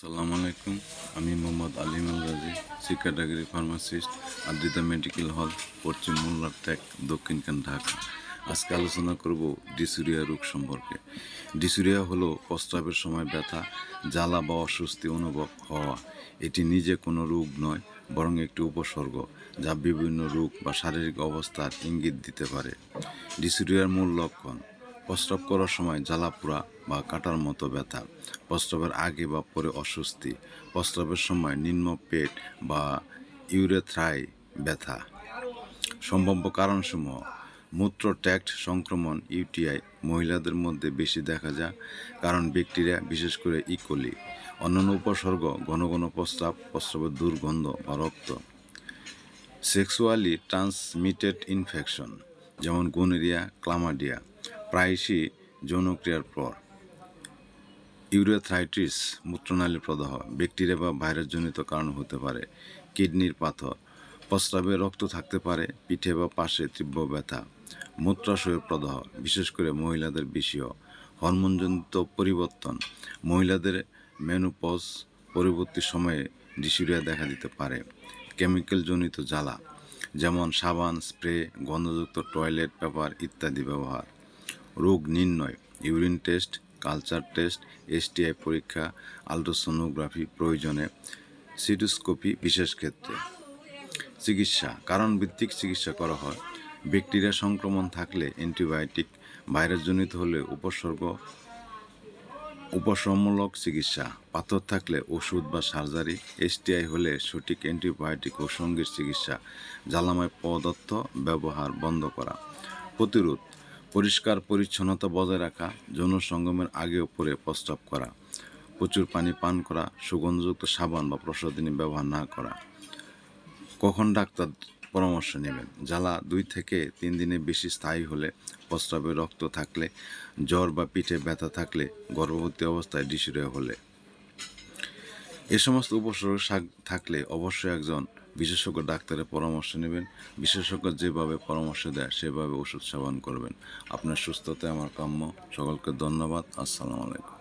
আসসালামু আলাইকুম। আমি মোহাম্মদ আলিম আল রাজি, শিক্ষাটাগিরি ফার্মাসিস্ট, আদ্রিতা মেডিকেল হল, পশ্চিম মোল্লার ত্যাগ দক্ষিণখান ঢাকা। আজকে আলোচনা করব ডিসুরিয়া রোগ সম্পর্কে। ডিসুরিয়া হলো প্রস্রাবের সময় ব্যথা, জ্বালা বা অস্বস্তি অনুভব হওয়া। এটি নিজে কোনো রোগ নয়, বরং একটি উপসর্গ, যা বিভিন্ন রোগ বা শারীরিক অবস্থার ইঙ্গিত দিতে পারে। ডিসুরিয়ার মূল লক্ষণ প্রস্রাব করার সময় জ্বালাপোড়া বা কাটার মতো ব্যথা, প্রস্রাবের আগে বা পরে অস্বস্তি, প্রস্রাবের সময় নিম্ন পেট বা ইউরেথ্রাই ব্যথা। সম্ভাব্য কারণসমূহ, মূত্র ট্যাক্ট সংক্রমণ, ইউটিআই মহিলাদের মধ্যে বেশি দেখা যায় কারণ ব্যাকটেরিয়া, বিশেষ করে ইকোলি অন্যান্য উপসর্গ, ঘন ঘন প্রস্রাব, প্রস্রাবের দুর্গন্ধ বা রক্ত। সেক্সুয়ালি ট্রান্সমিটেড ইনফেকশন, যেমন গোনেরিয়া, ক্লামাডিয়া প্রায়শই যৌনক্রিয়ার পর। ইউরেথ্রাইটিস মূত্রনালী প্রদাহ, ব্যাকটেরিয়া বা ভাইরাসজনিত কারণ হতে পারে, কিডনির পাথর, প্রস্রাবে রক্ত থাকতে পারে, পিঠে বা পাশে তীব্র ব্যথা, মূত্রাশয়ের প্রদাহ, বিশেষ করে মহিলাদের বিষয় হরমোনজনিত পরিবর্তন, মহিলাদের মেনোপজ পরবর্তী সময়ে ডিসুরিয়া দেখা দিতে পারে, কেমিক্যালজনিত জ্বালা, যেমন সাবান, স্প্রে, গন্ধযুক্ত টয়লেট পেপার ইত্যাদি ব্যবহার। রোগ নির্ণয়, urine test, culture test STI পরীক্ষা, আলট্রাসোনোগ্রাফি প্রয়োজনে সিটোস্কোপি বিশেষ ক্ষেত্রে। চিকিৎসা কারণ ভিত্তিক চিকিৎসা করা হয়। ব্যাকটেরিয়া সংক্রমণ থাকলে অ্যান্টিবায়োটিক ভাইরাসজনিত হলে উপসর্গ উপশমূলক চিকিৎসা। পাথর থাকলে ওষুধ বা সার্জারি। এসটিআই হলে সঠিক অ্যান্টিবায়োটিক ও সঙ্গীর চিকিৎসা। জ্বালাময় পদার্থ ব্যবহার বন্ধ করা। প্রতিরোধ পরিষ্কার পরিচ্ছন্নতা বজায় রাখা, যৌন সঙ্গমের আগে ও পরে প্রস্রাব করা, প্রচুর পানি পান করা, সুগন্ধযুক্ত সাবান বা প্রসাদিনী ব্যবহার না করা। কখন ডাক্তার পরামর্শ নেবেন? জ্বালা দুই থেকে তিন দিনে বেশি স্থায়ী হলে, প্রস্রাবে রক্ত থাকলে, জ্বর বা পিঠে ব্যথা থাকলে, গর্ভবতী অবস্থায় ডিসুরিয়া হলে। এ সমস্ত উপসর্গ থাকলে অবশ্যই একজন বিশেষজ্ঞ ডাক্তারের পরামর্শ নেবেন। বিশেষজ্ঞ যেভাবে পরামর্শ দেয়, সেভাবে ওষুধ সেবন করবেন। আপনার সুস্থতা আমার কাম্য। সকলকে ধন্যবাদ। আসসালামু আলাইকুম।